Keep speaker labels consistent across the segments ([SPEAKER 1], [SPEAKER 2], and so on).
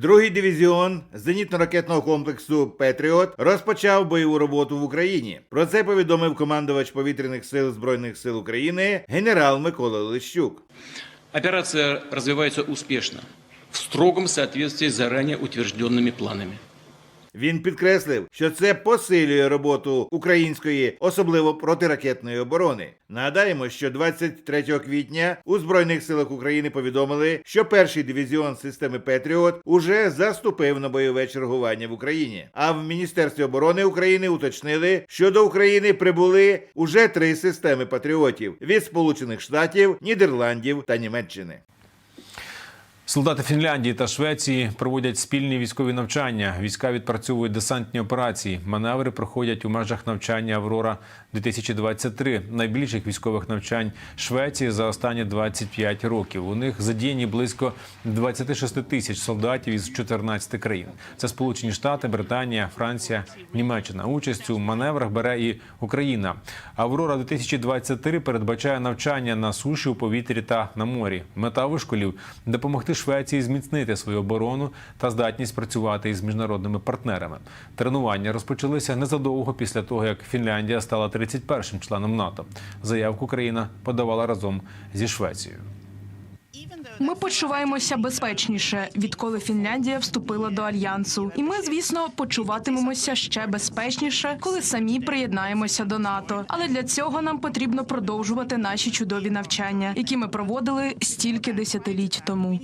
[SPEAKER 1] Другий дивізіон зенітно-ракетного комплексу Петріот розпочав бойову роботу в Україні. Про це повідомив командувач повітряних сил збройних сил України генерал Микола Лищук.
[SPEAKER 2] Операція розвивається успішно в строгому соответствии з заранее утвердженими планами.
[SPEAKER 1] Він підкреслив, що це посилює роботу української, особливо протиракетної оборони. Нагадаємо, що 23 квітня у збройних силах України повідомили, що перший дивізіон системи Петріот уже заступив на бойове чергування в Україні. А в Міністерстві оборони України уточнили, що до України прибули уже три системи патріотів від Сполучених Штатів, Нідерландів та Німеччини.
[SPEAKER 3] Солдати Фінляндії та Швеції проводять спільні військові навчання. Війська відпрацьовують десантні операції. Маневри проходять у межах навчання Аврора 2023 найбільших військових навчань Швеції за останні 25 років. У них задіяні близько 26 тисяч солдатів із 14 країн. Це Сполучені Штати, Британія, Франція, Німеччина. Участь у маневрах бере і Україна. Аврора 2023 передбачає навчання на суші, у повітрі та на морі. Мета вишколів допомогти Швеції зміцнити свою оборону та здатність працювати із міжнародними партнерами. Тренування розпочалися незадовго після того, як Фінляндія стала 31-м членом НАТО. Заявку країна подавала разом зі Швецією.
[SPEAKER 4] Ми почуваємося безпечніше, відколи Фінляндія вступила до альянсу. І ми, звісно, почуватимемося ще безпечніше, коли самі приєднаємося до НАТО. Але для цього нам потрібно продовжувати наші чудові навчання, які ми проводили стільки десятиліть тому.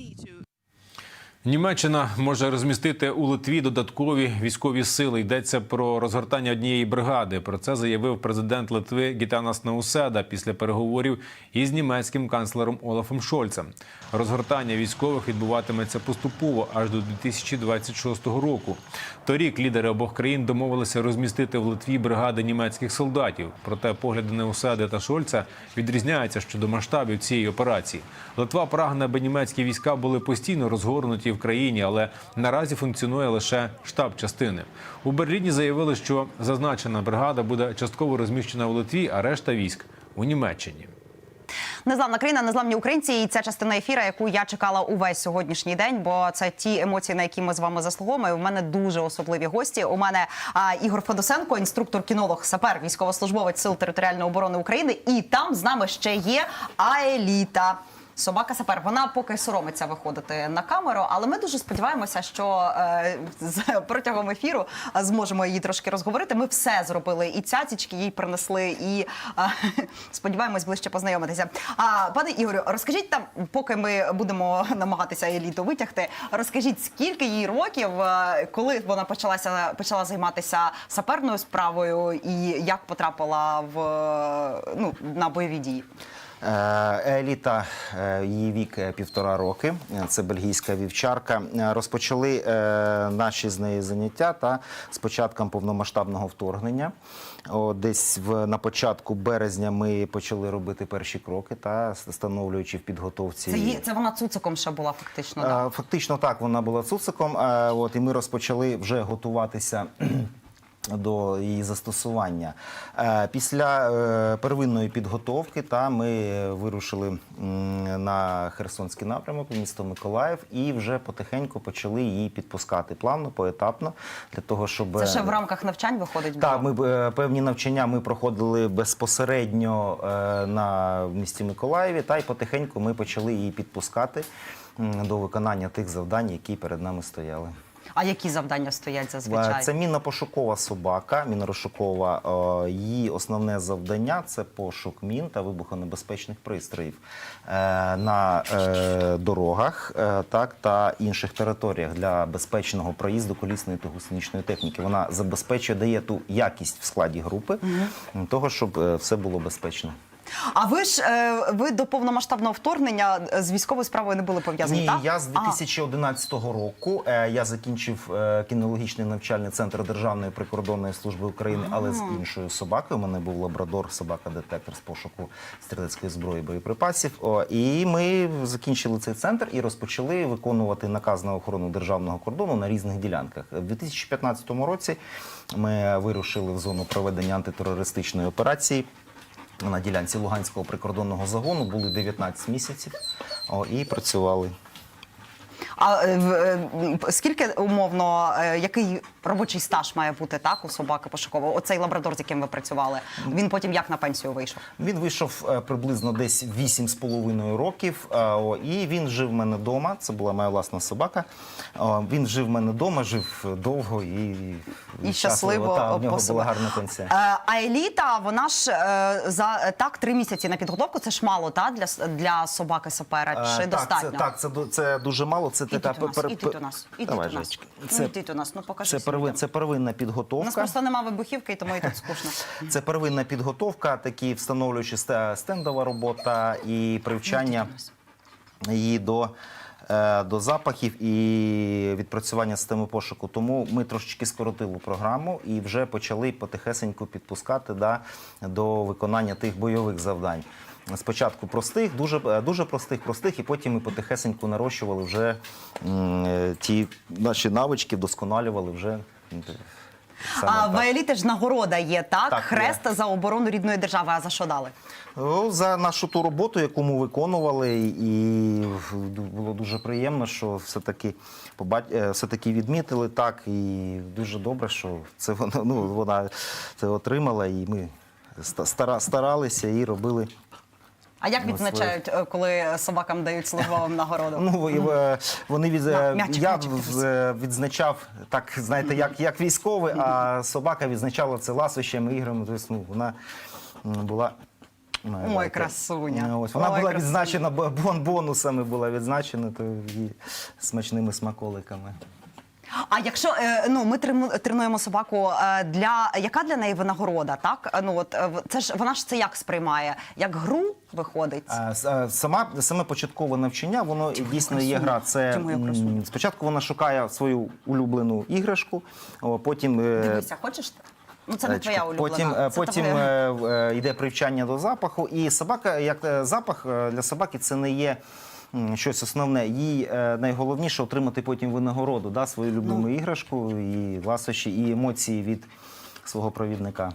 [SPEAKER 3] Німеччина може розмістити у Литві додаткові військові сили. Йдеться про розгортання однієї бригади. Про це заявив президент Литви Гітанас Науседа після переговорів із німецьким канцлером Олафом Шольцем. Розгортання військових відбуватиметься поступово аж до 2026 року. Торік лідери обох країн домовилися розмістити в Литві бригади німецьких солдатів. Проте погляди Неуседи та Шольца відрізняються щодо масштабів цієї операції. Литва прагне, аби німецькі війська були постійно розгорнуті в країні, але наразі функціонує лише штаб частини. У Берліні заявили, що зазначена бригада буде частково розміщена у Литві, а решта військ у Німеччині.
[SPEAKER 5] Незламна країна, незламні українці, і ця частина ефіра, яку я чекала увесь сьогоднішній день, бо це ті емоції, на які ми з вами заслуговуємо. І У мене дуже особливі гості. У мене а, Ігор Федосенко, інструктор, кінолог, сапер, військовослужбовець сил територіальної оборони України. І там з нами ще є Аеліта. Собака сапер. Вона поки соромиться виходити на камеру, але ми дуже сподіваємося, що е, з, протягом ефіру е, зможемо її трошки розговорити. Ми все зробили, і цяцічки їй принесли, і е, сподіваємось ближче познайомитися. А пане Ігорю, розкажіть там, поки ми будемо намагатися еліту витягти, розкажіть, скільки їй років, коли вона почалася почала займатися саперною справою, і як потрапила в ну на бойові дії.
[SPEAKER 6] Е, Еліта, е, її вік е, півтора роки. Це бельгійська вівчарка. Розпочали наші з нею заняття та з початком повномасштабного вторгнення. Десь в на початку березня ми почали робити перші кроки та встановлюючи в підготовці.
[SPEAKER 5] Це її це вона цуциком ще була фактично. да?
[SPEAKER 6] Е, Фактично так, вона була цуциком. От і ми розпочали вже готуватися. До її застосування Е, після е, первинної підготовки та ми вирушили на Херсонський напрямок, місто Миколаїв, і вже потихеньку почали її підпускати плавно, поетапно для того, щоб
[SPEAKER 5] Це ще в рамках навчань виходить.
[SPEAKER 6] так, ми е, певні навчання ми проходили безпосередньо е, на в місті Миколаєві, та й потихеньку ми почали її підпускати до виконання тих завдань, які перед нами стояли.
[SPEAKER 5] А які завдання стоять зазвичай?
[SPEAKER 6] Е, Це мінно-пошукова собака, мінно-розшукова. е, Її основне завдання це пошук мін та вибухонебезпечних пристроїв е, на дорогах так, та інших територіях для безпечного проїзду колісної та гусеничної техніки. Вона забезпечує, дає ту якість в складі групи, того, щоб все було безпечно.
[SPEAKER 5] А ви ж е, ви до повномасштабного вторгнення е, з військовою справою не були пов'язані?
[SPEAKER 6] Ні,
[SPEAKER 5] так?
[SPEAKER 6] я з
[SPEAKER 5] А,
[SPEAKER 6] 2011 року е, я закінчив е, кінологічний навчальний центр Державної прикордонної служби України, але з іншою собакою. У мене був лабрадор, собака-детектор з пошуку стрілецької зброї боєприпасів. О, і ми закінчили цей центр і розпочали виконувати наказ на охорону державного кордону на різних ділянках. У 2015 році ми вирушили в зону проведення антитерористичної операції. На ділянці Луганського прикордонного загону були 19 місяців о, і працювали.
[SPEAKER 5] А е, е, скільки умовно, е, який робочий стаж має бути так у собаки пошукового? Оцей лабрадор, з яким ви працювали, він потім як на пенсію вийшов?
[SPEAKER 6] Він вийшов приблизно десь 8,5 років, і він жив в мене вдома. Це була моя власна собака. Він жив в мене вдома, жив довго і,
[SPEAKER 5] І щасливо
[SPEAKER 6] Та, в нього була гарна пенсія.
[SPEAKER 5] А еліта, вона ж за так три місяці на підготовку. Це ж мало, та для для собаки сапера чи
[SPEAKER 6] Е,
[SPEAKER 5] достатньо?
[SPEAKER 6] Так, це, так, це, це дуже мало. Це
[SPEAKER 5] Ідіть
[SPEAKER 6] така
[SPEAKER 5] у нас. Ну,
[SPEAKER 6] Це,
[SPEAKER 5] нас, ну покажи.
[SPEAKER 6] це, первин, це первинна
[SPEAKER 5] У нас
[SPEAKER 6] підготовка.
[SPEAKER 5] просто немає вибухівки, і тому і тут скучно.
[SPEAKER 6] Це первинна підготовка, такі встановлюючи стендова робота і привчання
[SPEAKER 5] Ідіть у нас.
[SPEAKER 6] її до, е, до запахів і відпрацювання системи пошуку. Тому ми трошечки скоротили програму і вже почали потихесеньку підпускати да, до виконання тих бойових завдань. Спочатку простих, дуже, е, дуже простих, простих, і потім ми потихесеньку нарощували вже е, ті наші навички, вдосконалювали вже. саме
[SPEAKER 5] А
[SPEAKER 6] так.
[SPEAKER 5] в еліти ж нагорода є, так?
[SPEAKER 6] Так,
[SPEAKER 5] Хрест
[SPEAKER 6] є.
[SPEAKER 5] за оборону рідної держави. А за що дали?
[SPEAKER 6] За нашу ту роботу, яку ми виконували, і було дуже приємно, що все-таки е, все-таки відмітили так. І дуже добре, що це вона, ну, вона це отримала, і ми старалися і робили.
[SPEAKER 5] А як відзначають, е, коли собакам дають службовим нагороду?
[SPEAKER 6] Ну і, е, вони від
[SPEAKER 5] На, м'ячик,
[SPEAKER 6] я
[SPEAKER 5] м'ячик,
[SPEAKER 6] в- е, відзначав так, знаєте, як, як військовий, а собака відзначала це ласощами, іграми. Тобто, ну, вона м, була. ну,
[SPEAKER 5] Ой, красуня.
[SPEAKER 6] Ось вона
[SPEAKER 5] Ой,
[SPEAKER 6] була
[SPEAKER 5] красуня.
[SPEAKER 6] відзначена бо- бон бонусами, була відзначена то і смачними смаколиками.
[SPEAKER 5] А якщо е, ну ми тренуємо собаку е, для яка для неї винагорода? Так Е, ну от е, це ж вона ж це як сприймає? Як гру виходить?
[SPEAKER 6] А, Сама саме початкове навчання, воно дійсно є гра. Це
[SPEAKER 5] Чому я
[SPEAKER 6] м, спочатку вона шукає свою улюблену іграшку, о, потім е,
[SPEAKER 5] Дивися, хочеш? Ну це не твоя
[SPEAKER 6] Потім,
[SPEAKER 5] улюблена.
[SPEAKER 6] е,
[SPEAKER 5] це
[SPEAKER 6] потім
[SPEAKER 5] твоя.
[SPEAKER 6] йде привчання до запаху, і собака, як запах для собаки, це не є. Щось основне, їй е, найголовніше отримати потім винагороду, да, свою любиму
[SPEAKER 5] Ну.
[SPEAKER 6] іграшку, і ласощі, і емоції від свого провідника.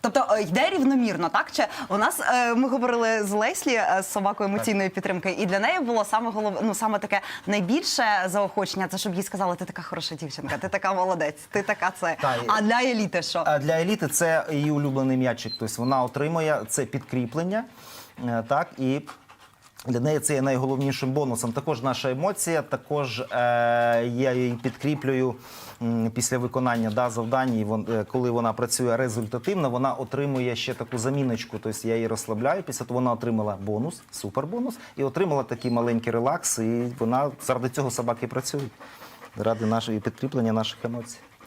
[SPEAKER 5] Тобто е, йде рівномірно, так? Чи у нас е, ми говорили з Леслі е, з собакою емоційної підтримки, і для неї було саме голов... ну, саме таке найбільше заохочення, це щоб їй сказали, ти така хороша дівчинка, ти така молодець, ти така це.
[SPEAKER 6] Та,
[SPEAKER 5] А для еліти що?
[SPEAKER 6] А для еліти це її улюблений м'ячик. Тобто вона отримує це підкріплення, так і. Для неї це є найголовнішим бонусом. Також наша емоція, також е, я її підкріплюю м, після виконання да, завдань. Вон, е, коли вона працює результативно, вона отримує ще таку заміночку. Тобто я її розслабляю. Після того вона отримала бонус, супербонус, і отримала такий маленький релакс. І вона заради цього собаки працюють. Ради нашої підкріплення наших емоцій.